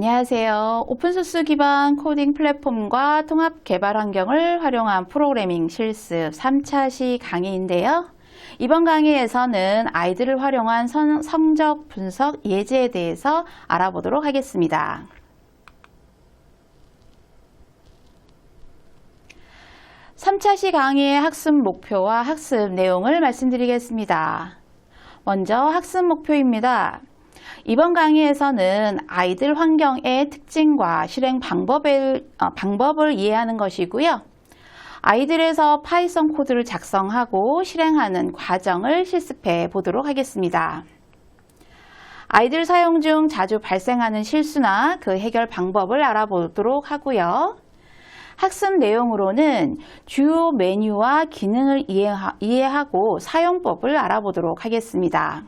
안녕하세요. 오픈소스 기반 코딩 플랫폼과 통합 개발 환경을 활용한 프로그래밍 실습 3차 시 강의인데요. 이번 강의에서는 아이들을 활용한 선- 성적 분석 예제에 대해서 알아보도록 하겠습니다. 삼차시 강의의 학습 목표와 학습 내용을 말씀드리겠습니다. 먼저 학습 목표입니다. 이번 강의에서는 아이들 환경의 특징과 실행 방법을, 어, 방법을 이해하는 것이고요. 아이들에서 파이썬 코드를 작성하고 실행하는 과정을 실습해 보도록 하겠습니다. 아이들 사용 중 자주 발생하는 실수나 그 해결 방법을 알아보도록 하고요. 학습 내용으로는 주요 메뉴와 기능을 이해하, 이해하고 사용법을 알아보도록 하겠습니다.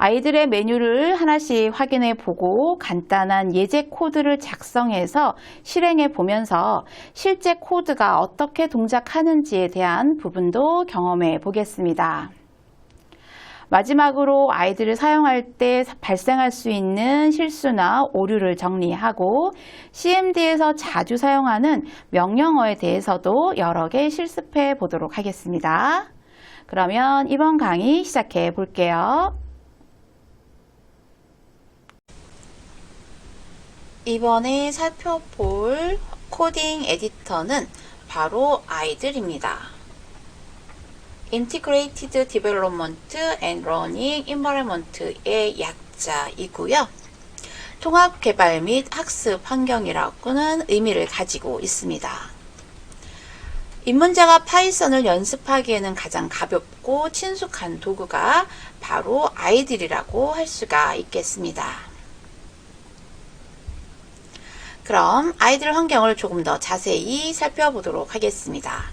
아이들의 메뉴를 하나씩 확인해 보고 간단한 예제 코드를 작성해서 실행해 보면서 실제 코드가 어떻게 동작하는지에 대한 부분도 경험해 보겠습니다. 마지막으로 아이들을 사용할 때 발생할 수 있는 실수나 오류를 정리하고 CMD에서 자주 사용하는 명령어에 대해서도 여러 개 실습해 보도록 하겠습니다. 그러면 이번 강의 시작해 볼게요. 이번에 살펴볼 코딩 에디터는 바로 아이들입니다. Integrated Development and Learning Environment의 약자이고요. 통합 개발 및 학습 환경이라고는 의미를 가지고 있습니다. 입문자가 파이썬을 연습하기에는 가장 가볍고 친숙한 도구가 바로 아이들이라고 할 수가 있겠습니다. 그럼 아이들 환경을 조금 더 자세히 살펴보도록 하겠습니다.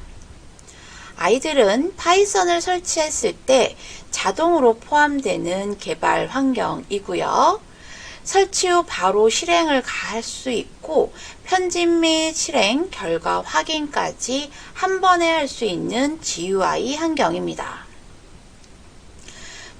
아이들은 파이썬을 설치했을 때 자동으로 포함되는 개발 환경이고요. 설치 후 바로 실행을 할수 있고 편집 및 실행, 결과 확인까지 한 번에 할 수 있는 GUI 환경입니다.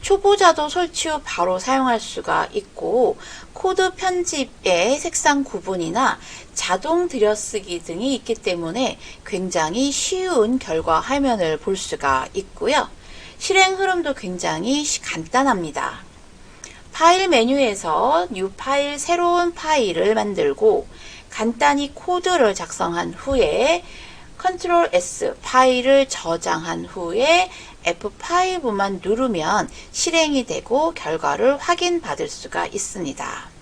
초보자도 설치 후 바로 사용할 수가 있고 코드 편집의 색상 구분이나 자동 들여쓰기 등이 있기 때문에 굉장히 쉬운 결과 화면을 볼 수가 있고요. 실행 흐름도 굉장히 간단합니다. 파일 메뉴에서 new 파일 새로운 파일을 만들고 간단히 코드를 작성한 후에 컨트롤 S 파일을 저장한 후에 F5만 누르면 실행이 되고 결과를 확인받을 수가 있습니다.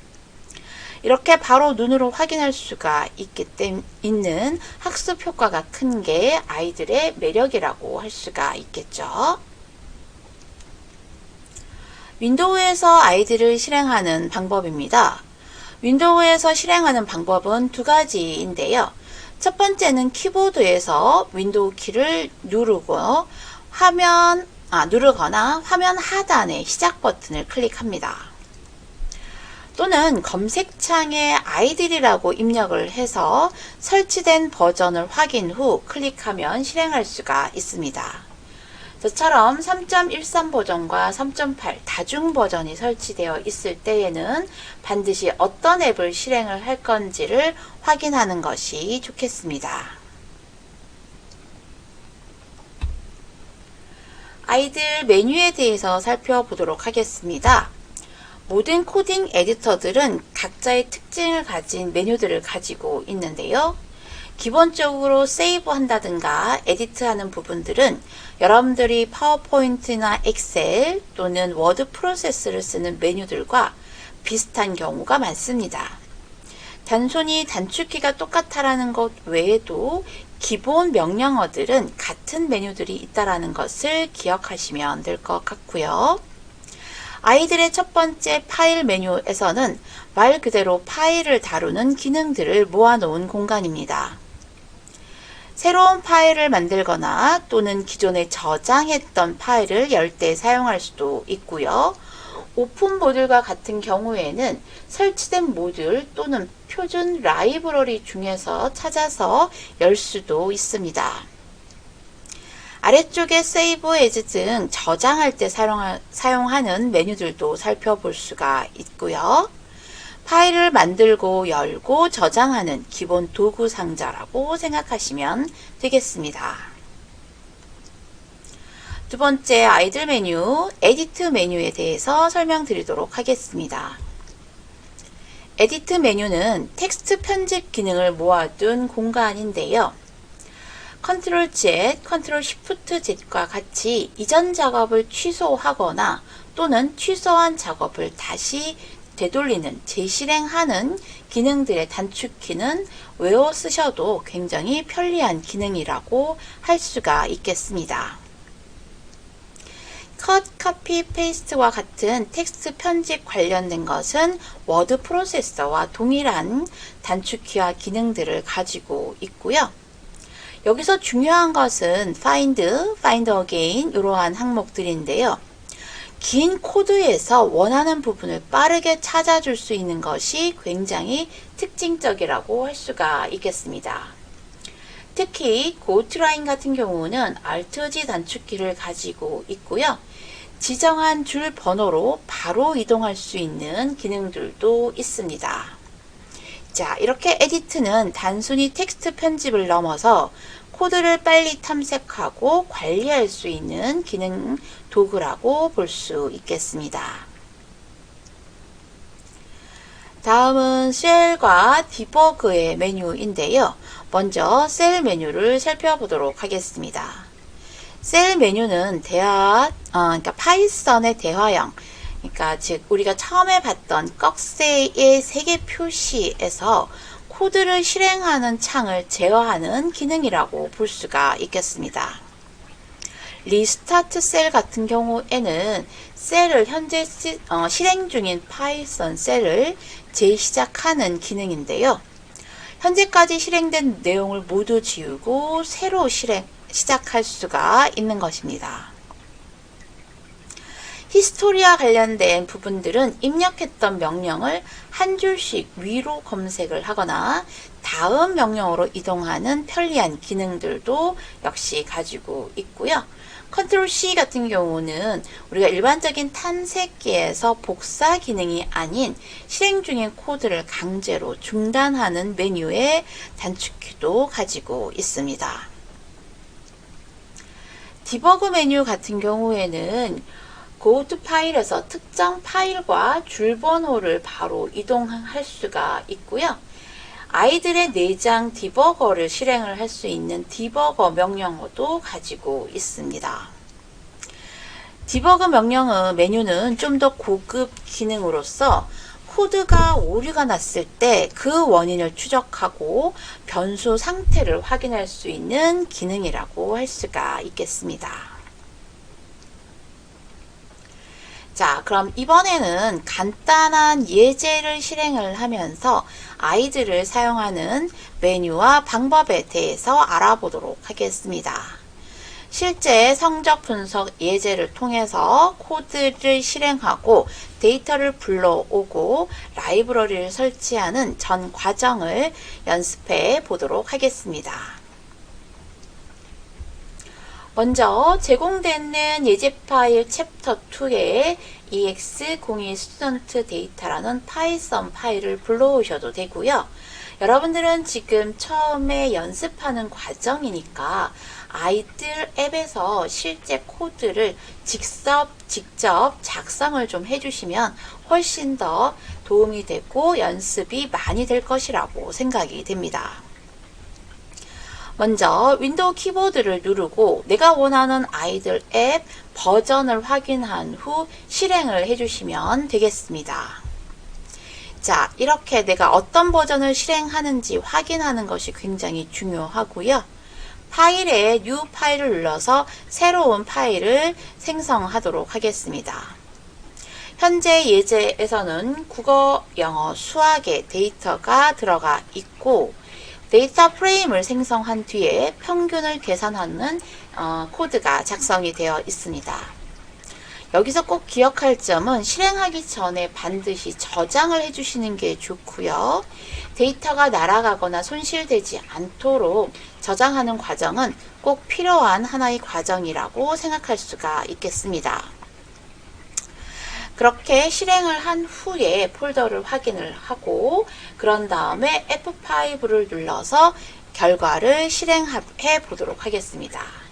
이렇게 바로 눈으로 확인할 수가 있기 때문에 있는 학습 효과가 큰 게 아이들의 매력이라고 할 수가 있겠죠. 윈도우에서 아이들을 실행하는 방법입니다. 윈도우에서 실행하는 방법은 두 가지인데요. 첫 번째는 키보드에서 윈도우 키를 누르고 화면 아, 누르거나 화면 하단의 시작 버튼을 클릭합니다. 또는 검색창에 아이들이라고 입력을 해서 설치된 버전을 확인 후 클릭하면 실행할 수가 있습니다. 저처럼 3.13 버전과 3.8 다중 버전이 설치되어 있을 때에는 반드시 어떤 앱을 실행을 할 건지를 확인하는 것이 좋겠습니다. 아이들 메뉴에 대해서 살펴보도록 하겠습니다. 모든 코딩 에디터들은 각자의 특징을 가진 메뉴들을 가지고 있는데요. 기본적으로 세이브 한다든가 에디트 하는 부분들은 여러분들이 파워포인트나 엑셀 또는 워드 프로세스를 쓰는 메뉴들과 비슷한 경우가 많습니다. 단순히 단축키가 똑같다라는 것 외에도 기본 명령어들은 같은 메뉴들이 있다라는 것을 기억하시면 될 것 같고요. 아이들의 첫 번째 파일 메뉴에서는 말 그대로 파일을 다루는 기능들을 모아놓은 공간입니다. 새로운 파일을 만들거나 또는 기존에 저장했던 파일을 열 때 사용할 수도 있고요. 오픈 모듈과 같은 경우에는 설치된 모듈 또는 표준 라이브러리 중에서 찾아서 열 수도 있습니다. 아래쪽에 세이브 에즈 등 저장할 때 사용하, 는 메뉴들도 살펴볼 수가 있고요. 파일을 만들고 열고 저장하는 기본 도구 상자라고 생각하시면 되겠습니다. 두 번째 아이들 메뉴, 에디트 메뉴에 대해서 설명드리도록 하겠습니다. 에디트 메뉴는 텍스트 편집 기능을 모아둔 공간인데요. 컨트롤 Z, 컨트롤 Shift Z과 같이 이전 작업을 취소하거나 또는 취소한 작업을 다시 되돌리는, 재실행하는 기능들의 단축키는 외워 쓰셔도 굉장히 편리한 기능이라고 할 수가 있겠습니다. 컷, 카피, 페이스트와 같은 텍스트 편집 관련된 것은 워드 프로세서와 동일한 단축키와 기능들을 가지고 있고요. 여기서 중요한 것은 find, find again 이러한 항목들인데요. 긴 코드에서 원하는 부분을 빠르게 찾아줄 수 있는 것이 굉장히 특징적이라고 할 수가 있겠습니다. 특히 고트라인 같은 경우는 Alt-G 단축키를 가지고 있고요. 지정한 줄 번호로 바로 이동할 수 있는 기능들도 있습니다. 자, 이렇게 에디트는 단순히 텍스트 편집을 넘어서 코드를 빨리 탐색하고 관리할 수 있는 기능 도구라고 볼 수 있겠습니다. 다음은 셀과 디버그의 메뉴인데요. 먼저 셀 메뉴를 살펴보도록 하겠습니다. 셀 메뉴는 대화, 어, 그러니까 파이썬의 대화형, 그러니까 즉 우리가 처음에 봤던 꺽쇠의 세개 표시에서 코드를 실행하는 창을 제어하는 기능이라고 볼 수가 있겠습니다. 리스타트 셀 같은 경우에는 셀을 현재 시, 어, 실행 중인 파이썬 셀을 재시작하는 기능인데요. 현재까지 실행된 내용을 모두 지우고 새로 실행, 시작할 수가 있는 것입니다. 히스토리와 관련된 부분들은 입력했던 명령을 한 줄씩 위로 검색을 하거나 다음 명령으로 이동하는 편리한 기능들도 역시 가지고 있고요. 컨트롤 C 같은 경우는 우리가 일반적인 탐색기에서 복사 기능이 아닌 실행 중인 코드를 강제로 중단하는 메뉴의 단축키도 가지고 있습니다. 디버그 메뉴 같은 경우에는 Go to 파일에서 특정 파일과 줄 번호를 바로 이동할 수가 있고요. 아이들의 내장 디버거를 실행을 할 수 있는 디버거 명령어도 가지고 있습니다. 디버그 명령어 메뉴는 좀 더 고급 기능으로서 코드가 오류가 났을 때 그 원인을 추적하고 변수 상태를 확인할 수 있는 기능이라고 할 수가 있겠습니다. 자, 그럼 이번에는 간단한 예제를 실행을 하면서 아이들을 사용하는 메뉴와 방법에 대해서 알아보도록 하겠습니다. 실제 성적 분석 예제를 통해서 코드를 실행하고 데이터를 불러오고 라이브러리를 설치하는 전 과정을 연습해 보도록 하겠습니다. 먼저 제공되는 예제 파일 챕터 2에 ex02 스튜던트 데이터라는 파이썬 파일을 불러오셔도 되고요. 여러분들은 지금 처음에 연습하는 과정이니까 아이들 앱에서 실제 코드를 직접, 직접 작성을 좀 해주시면 훨씬 더 도움이 되고 연습이 많이 될 것이라고 생각이 됩니다. 먼저 윈도우 키보드를 누르고 내가 원하는 아이들 앱 버전을 확인한 후 실행을 해주시면 되겠습니다. 자, 이렇게 내가 어떤 버전을 실행하는지 확인하는 것이 굉장히 중요하고요. 파일에 new 파일을 눌러서 새로운 파일을 생성하도록 하겠습니다. 현재 예제에서는 국어, 영어, 수학의 데이터가 들어가 있고 데이터 프레임을 생성한 뒤에 평균을 계산하는 어, 코드가 작성이 되어 있습니다. 여기서 꼭 기억할 점은 실행하기 전에 반드시 저장을 해주시는 게 좋고요. 데이터가 날아가거나 손실되지 않도록 저장하는 과정은 꼭 필요한 하나의 과정이라고 생각할 수가 있겠습니다. 그렇게 실행을 한 후에 폴더를 확인을 하고 그런 다음에 F5를 눌러서 결과를 실행해 보도록 하겠습니다.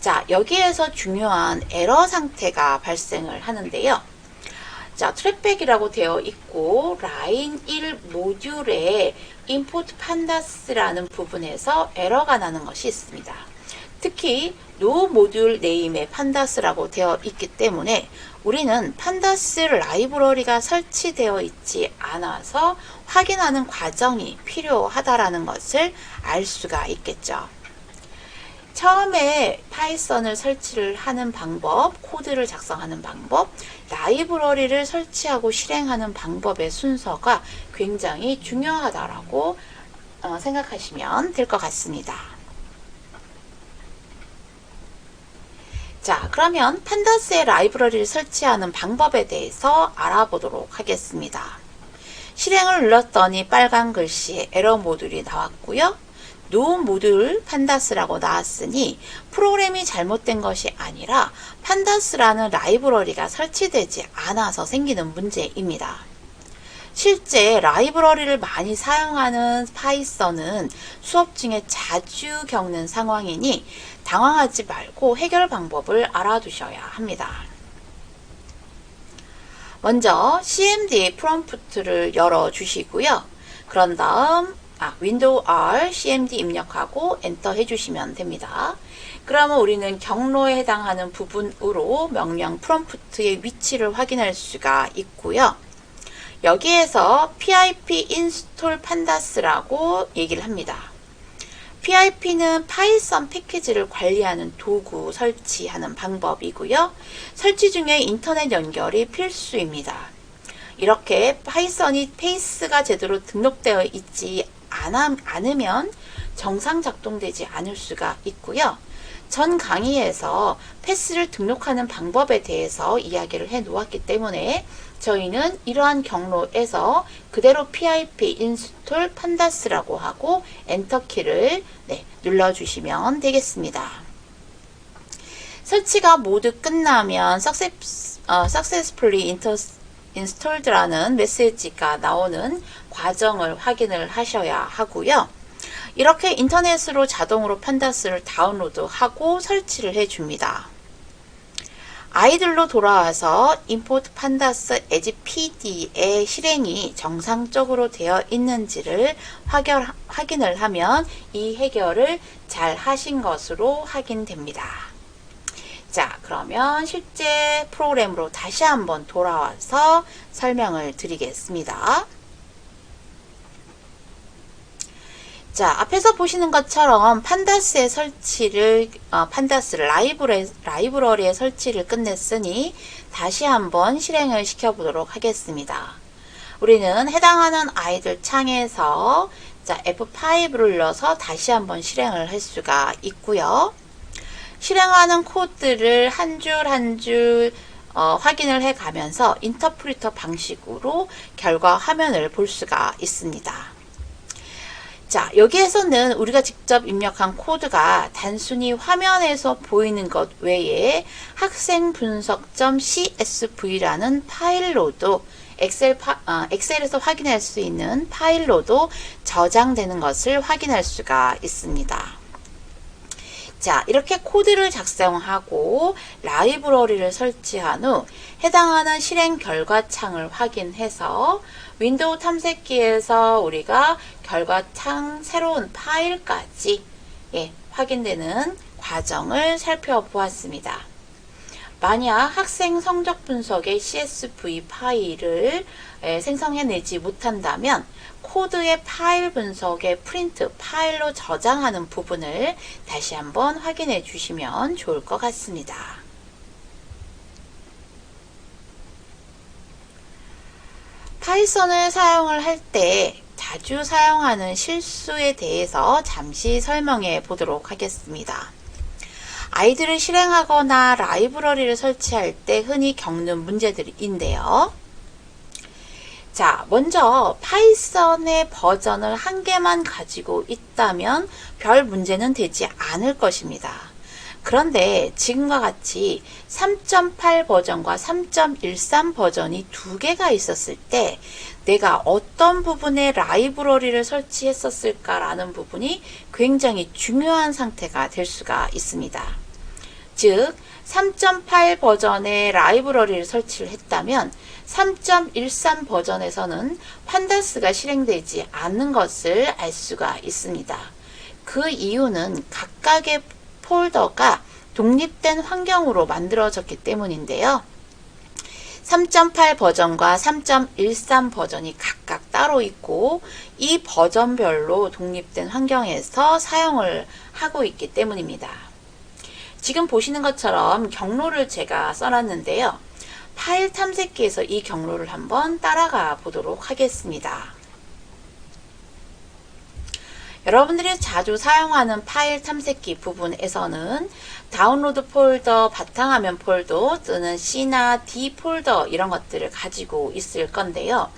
자, 여기에서 중요한 에러 상태가 발생을 하는데요. 자, 트랙백이라고 되어 있고 라인 1 모듈에 import pandas라는 부분에서 에러가 나는 것이 있습니다. 특히 노 모듈 네임에 판다스라고 되어 있기 때문에 우리는 판다스 라이브러리가 설치되어 있지 않아서 확인하는 과정이 필요하다라는 것을 알 수가 있겠죠. 처음에 파이썬을 설치를 하는 방법, 코드를 작성하는 방법, 라이브러리를 설치하고 실행하는 방법의 순서가 굉장히 중요하다라고 어, 생각하시면 될 것 같습니다. 자, 그러면 판다스의 라이브러리를 설치하는 방법에 대해서 알아보도록 하겠습니다. 실행을 눌렀더니 빨간 글씨에 에러 모듈이 나왔고요. 노 모듈 판다스라고 나왔으니 프로그램이 잘못된 것이 아니라 판다스라는 라이브러리가 설치되지 않아서 생기는 문제입니다. 실제 라이브러리를 많이 사용하는 파이썬은 수업 중에 자주 겪는 상황이니 당황하지 말고 해결 방법을 알아두셔야 합니다. 먼저 cmd 프롬프트를 열어 주시고요. 그런 다음 아, 윈도우 R, cmd 입력하고 엔터 해주시면 됩니다. 그러면 우리는 경로에 해당하는 부분으로 명령 프롬프트의 위치를 확인할 수가 있고요. 여기에서 pip install pandas라고 얘기를 합니다. PIP는 파이썬 패키지를 관리하는 도구 설치하는 방법이고요. 설치 중에 인터넷 연결이 필수입니다. 이렇게 파이썬이 페이스가 제대로 등록되어 있지 않으면 정상 작동되지 않을 수가 있고요. 전 강의에서 패스를 등록하는 방법에 대해서 이야기를 해 놓았기 때문에 저희는 이러한 경로에서 그대로 pip install pandas라고 하고 엔터키를 네, 눌러주시면 되겠습니다. 설치가 모두 끝나면 success, 어, successfully installed라는 메시지가 나오는 과정을 확인을 하셔야 하고요. 이렇게 인터넷으로 자동으로 판다스를 다운로드하고 설치를 해줍니다. 아이들로 돌아와서 import pandas as pd의 실행이 정상적으로 되어 있는지를 확연, 확인을 하면 이 해결을 잘 하신 것으로 확인됩니다. 자, 그러면 실제 프로그램으로 다시 한번 돌아와서 설명을 드리겠습니다. 자, 앞에서 보시는 것처럼 판다스의 설치를, 어, 판다스 라이브러, 라이브러리의 설치를 끝냈으니 다시 한번 실행을 시켜보도록 하겠습니다. 우리는 해당하는 아이들 창에서 자, F5를 눌러서 다시 한번 실행을 할 수가 있고요. 실행하는 코드를 한 줄 한줄 어, 확인을 해 가면서 인터프리터 방식으로 결과 화면을 볼 수가 있습니다. 자, 여기에서는 우리가 직접 입력한 코드가 단순히 화면에서 보이는 것 외에 학생 분석.csv라는 파일로도 엑셀 파, 어, 엑셀에서 확인할 수 있는 파일로도 저장되는 것을 확인할 수가 있습니다. 자, 이렇게 코드를 작성하고 라이브러리를 설치한 후 해당하는 실행 결과 창을 확인해서 윈도우 탐색기에서 우리가 결과창 새로운 파일까지 예, 확인되는 과정을 살펴보았습니다. 만약 학생 성적 분석의 CSV 파일을 예, 생성해내지 못한다면 코드의 파일 분석의 프린트 파일로 저장하는 부분을 다시 한번 확인해 주시면 좋을 것 같습니다. 파이썬을 사용을 할 때 자주 사용하는 실수에 대해서 잠시 설명해 보도록 하겠습니다. 아이들을 실행하거나 라이브러리를 설치할 때 흔히 겪는 문제들인데요. 자, 먼저 파이썬의 버전을 한 개만 가지고 있다면 별 문제는 되지 않을 것입니다. 그런데 지금과 같이 3.8 버전과 3.13 버전이 두 개가 있었을 때 내가 어떤 부분에 라이브러리를 설치했었을까라는 부분이 굉장히 중요한 상태가 될 수가 있습니다. 즉, 3.8 버전의 라이브러리를 설치를 했다면 3.13 버전에서는 판다스가 실행되지 않는 것을 알 수가 있습니다. 그 이유는 각각의 폴더가 독립된 환경으로 만들어졌기 때문인데요. 3.8 버전과 3.13 버전이 각각 따로 있고 이 버전별로 독립된 환경에서 사용을 하고 있기 때문입니다. 지금 보시는 것처럼 경로를 제가 써놨는데요. 파일 탐색기에서 이 경로를 한번 따라가 보도록 하겠습니다. 여러분들이 자주 사용하는 파일 탐색기 부분에서는 다운로드 폴더, 바탕화면 폴더 또는 C나 D 폴더 이런 것들을 가지고 있을 건데요.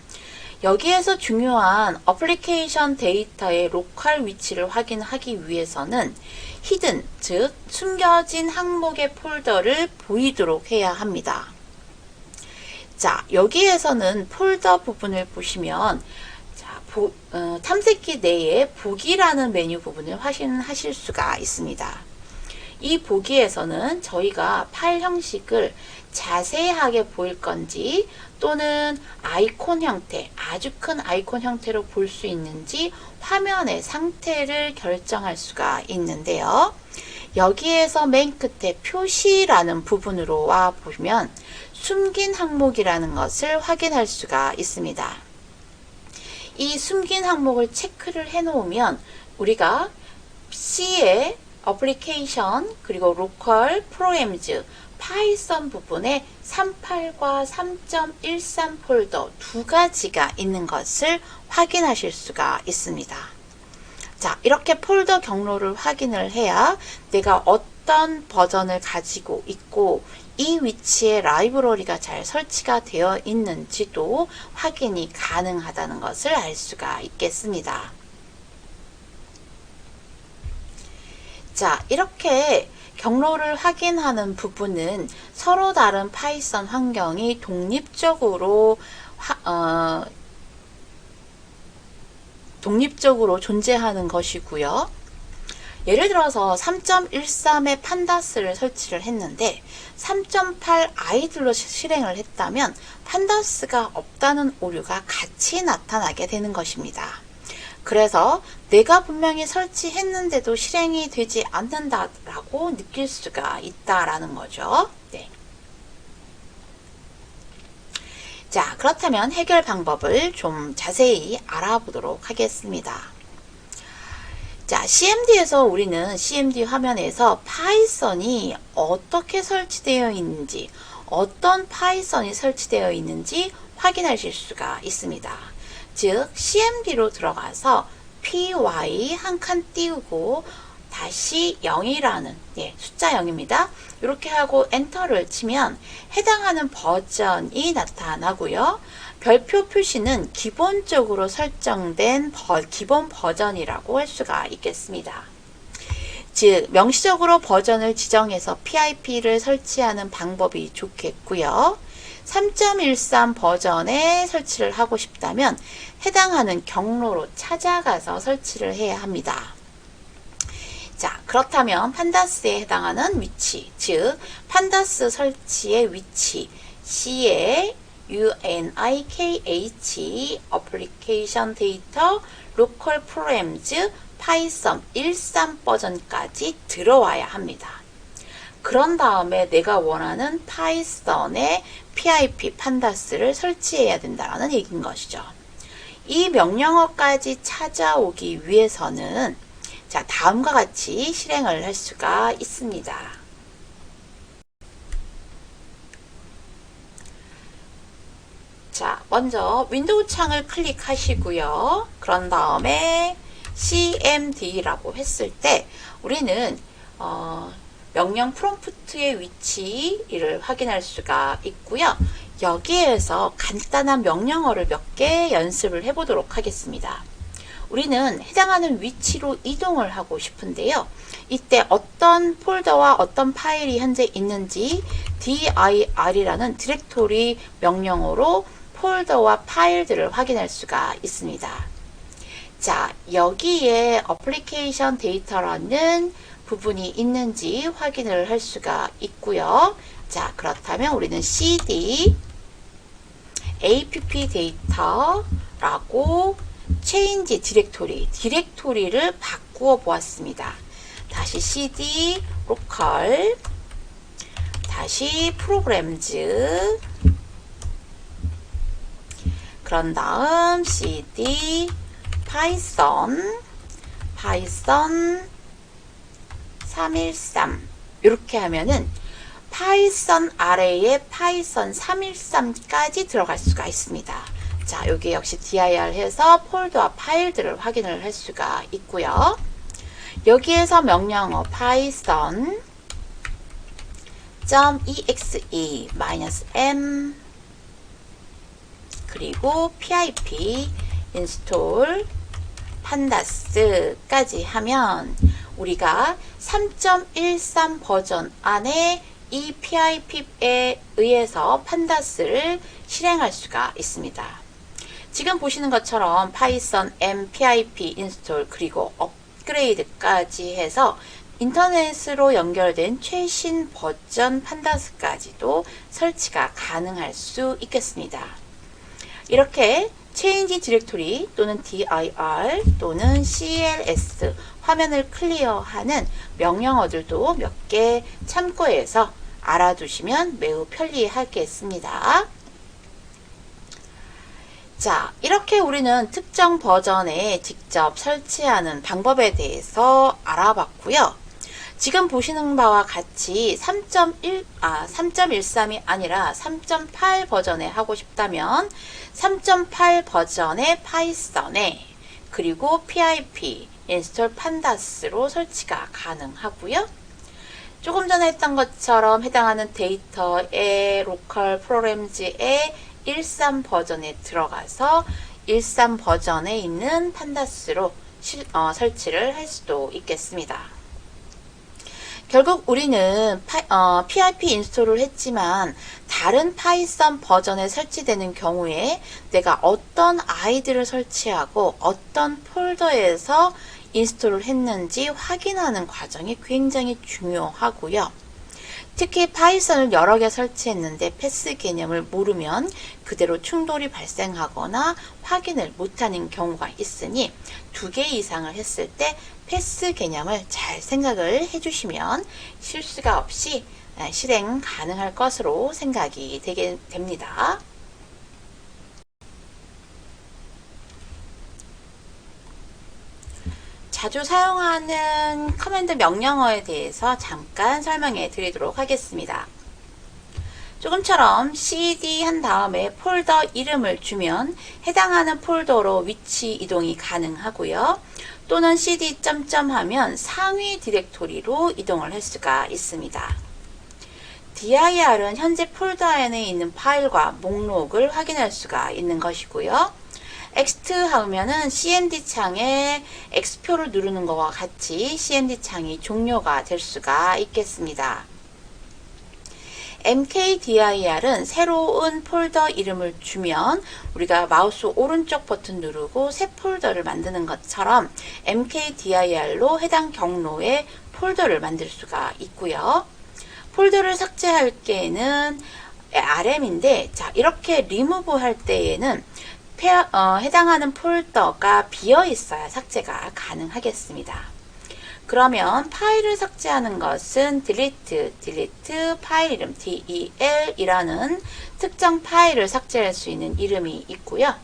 여기에서 중요한 어플리케이션 데이터의 로컬 위치를 확인하기 위해서는 히든, 즉 숨겨진 항목의 폴더를 보이도록 해야 합니다. 자, 여기에서는 폴더 부분을 보시면 자, 보, 어, 탐색기 내에 보기라는 메뉴 부분을 확인하실 수가 있습니다. 이 보기에서는 저희가 파일 형식을 자세하게 보일 건지 또는 아이콘 형태, 아주 큰 아이콘 형태로 볼 수 있는지 화면의 상태를 결정할 수가 있는데요. 여기에서 맨 끝에 표시라는 부분으로 와 보면 숨긴 항목이라는 것을 확인할 수가 있습니다. 이 숨긴 항목을 체크를 해 놓으면 우리가 C의 어플리케이션 그리고 로컬 프로그램즈 파이썬 부분에 38과 3.13 폴더 두 가지가 있는 것을 확인하실 수가 있습니다. 자, 이렇게 폴더 경로를 확인을 해야 내가 어떤 버전을 가지고 있고 이 위치에 라이브러리가 잘 설치가 되어 있는지도 확인이 가능하다는 것을 알 수가 있겠습니다. 자, 이렇게 경로를 확인하는 부분은 서로 다른 파이썬 환경이 독립적으로 화, 어, 독립적으로 존재하는 것이고요. 예를 들어서 3.13의 판다스를 설치를 했는데 3.8 아이들로 실행을 했다면 판다스가 없다는 오류가 같이 나타나게 되는 것입니다. 그래서 내가 분명히 설치했는데도 실행이 되지 않는다라고 느낄 수가 있다라는 거죠. 네. 자, 그렇다면 해결 방법을 좀 자세히 알아보도록 하겠습니다. 자, CMD에서 우리는 CMD 화면에서 파이썬이 어떻게 설치되어 있는지, 어떤 파이썬이 설치되어 있는지 확인하실 수가 있습니다. 즉 CMD로 들어가서 PY 한 칸 띄우고 다시 0이라는 예, 숫자 0입니다. 이렇게 하고 엔터를 치면 해당하는 버전이 나타나고요. 별표 표시는 기본적으로 설정된 버, 기본 버전이라고 할 수가 있겠습니다. 즉 명시적으로 버전을 지정해서 PIP를 설치하는 방법이 좋겠고요. 3.13 버전에 설치를 하고 싶다면 해당하는 경로로 찾아가서 설치를 해야 합니다. 자, 그렇다면 판다스에 해당하는 위치, 즉 판다스 설치의 위치 C의 UNIKH 어플리케이션 데이터 로컬 프로그램즈 파이썬 13 버전까지 들어와야 합니다. 그런 다음에 내가 원하는 파이썬의 PIP 판다스를 설치해야 된다는 얘기인 것이죠. 이 명령어까지 찾아오기 위해서는 자, 다음과 같이 실행을 할 수가 있습니다. 자, 먼저 윈도우 창을 클릭하시고요. 그런 다음에 cmd라고 했을 때 우리는 어, 명령 프롬프트의 위치를 확인할 수가 있고요. 여기에서 간단한 명령어를 몇 개 연습을 해보도록 하겠습니다. 우리는 해당하는 위치로 이동을 하고 싶은데요. 이때 어떤 폴더와 어떤 파일이 현재 있는지 dir이라는 디렉토리 명령어로 폴더와 파일들을 확인할 수가 있습니다. 자, 여기에 어플리케이션 데이터라는 부분이 있는지 확인을 할 수가 있고요. 자, 그렇다면 우리는 cd app 데이터라고 체인지 디렉토리, 디렉토리를 바꾸어 보았습니다. 다시 cd 로컬 다시 프로그램즈 그런 다음 cd 파이썬 파이썬 313 이렇게 하면은 파이썬 아래에 파이썬 313까지 들어갈 수가 있습니다. 자, 여기 역시 dir 해서 폴더와 파일들을 확인을 할 수가 있고요. 여기에서 명령어 python .exe -m 그리고 pip install pandas,까지 하면 우리가 3.13 버전 안에 이 pip에 의해서 판다스를 실행할 수가 있습니다. 지금 보시는 것처럼 파이썬 m pip install 그리고 업그레이드까지 해서 인터넷으로 연결된 최신 버전 판다스까지도 설치가 가능할 수 있겠습니다. 이렇게 체인지 디렉토리 또는 dir 또는 cls 화면을 클리어하는 명령어들도 몇 개 참고해서 알아두시면 매우 편리하겠습니다. 자, 이렇게 우리는 특정 버전에 직접 설치하는 방법에 대해서 알아봤고요. 지금 보시는 바와 같이 3.1, 아, 3.13이 아니라 3.8 버전에 하고 싶다면 3.8 버전의 파이썬에 그리고 pip, install pandas,로 설치가 가능하고요. 조금 전에 했던 것처럼 해당하는 데이터의 로컬 프로그램즈의 13 버전에 들어가서 13 버전에 있는 판다스로 실, 어, 설치를 할 수도 있겠습니다. 결국 우리는 파, 어, PIP 인스톨을 했지만 다른 파이썬 버전에 설치되는 경우에 내가 어떤 아이들을 설치하고 어떤 폴더에서 인스톨을 했는지 확인하는 과정이 굉장히 중요하고요. 특히 파이썬을 여러 개 설치했는데 패스 개념을 모르면 그대로 충돌이 발생하거나 확인을 못하는 경우가 있으니 두 개 이상을 했을 때 패스 개념을 잘 생각을 해주시면 실수가 없이 실행 가능할 것으로 생각이 되게 됩니다. 자주 사용하는 커맨드 명령어에 대해서 잠깐 설명해 드리도록 하겠습니다. 조금처럼 cd 한 다음에 폴더 이름을 주면 해당하는 폴더로 위치 이동이 가능하고요. 또는 cd 점점 하면 상위 디렉토리로 이동을 할 수가 있습니다. dir은 현재 폴더 안에 있는 파일과 목록을 확인할 수가 있는 것이고요. 엑스트 하면은 cmd 창에 X표를 누르는 것과 같이 cmd 창이 종료가 될 수가 있겠습니다. Mkdir은 새로운 폴더 이름을 주면 우리가 마우스 오른쪽 버튼 누르고 새 폴더를 만드는 것처럼 mkdir로 해당 경로에 폴더를 만들 수가 있고요. 폴더를 삭제할 때에는 rm인데 자 이렇게 리무브 할 때에는 어, 해당하는 폴더가 비어 있어야 삭제가 가능하겠습니다. 그러면 파일을 삭제하는 것은 delete, delete 파일 이름 del 이라는 특정 파일을 삭제할 수 있는 이름이 있고요.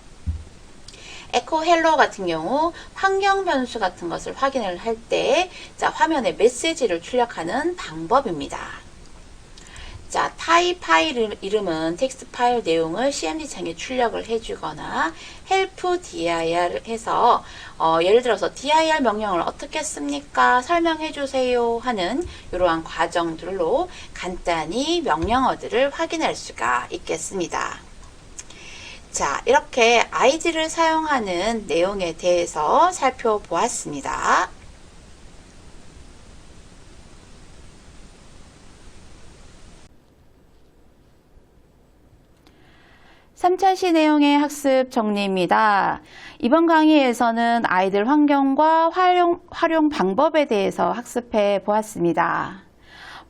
에코 헬로 같은 경우 환경 변수 같은 것을 확인을 할 때 화면에 메시지를 출력하는 방법입니다. 자, 타입 파일 이름은 텍스트 파일 내용을 CMD 창에 출력을 해주거나 help dir 해서 어, 예를 들어서 dir 명령을 어떻게 씁니까? 설명해 주세요 하는 이러한 과정들로 간단히 명령어들을 확인할 수가 있겠습니다. 자, 이렇게 아이디를 사용하는 내용에 대해서 살펴보았습니다. 3차 시 내용의 학습 정리입니다. 이번 강의에서는 아이들 환경과 활용, 활용 방법에 대해서 학습해 보았습니다.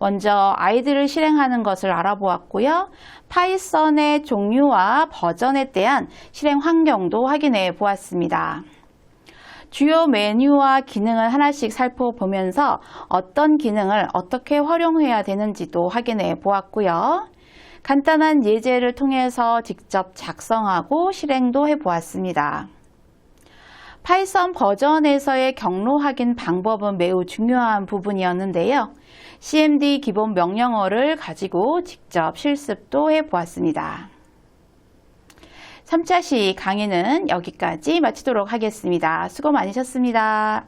먼저 아이들을 실행하는 것을 알아보았고요. 파이썬의 종류와 버전에 대한 실행 환경도 확인해 보았습니다. 주요 메뉴와 기능을 하나씩 살펴보면서 어떤 기능을 어떻게 활용해야 되는지도 확인해 보았고요. 간단한 예제를 통해서 직접 작성하고 실행도 해 보았습니다. 파이썬 버전에서의 경로 확인 방법은 매우 중요한 부분이었는데요. CMD 기본 명령어를 가지고 직접 실습도 해 보았습니다. 3차 시 강의는 여기까지 마치도록 하겠습니다. 수고 많으셨습니다.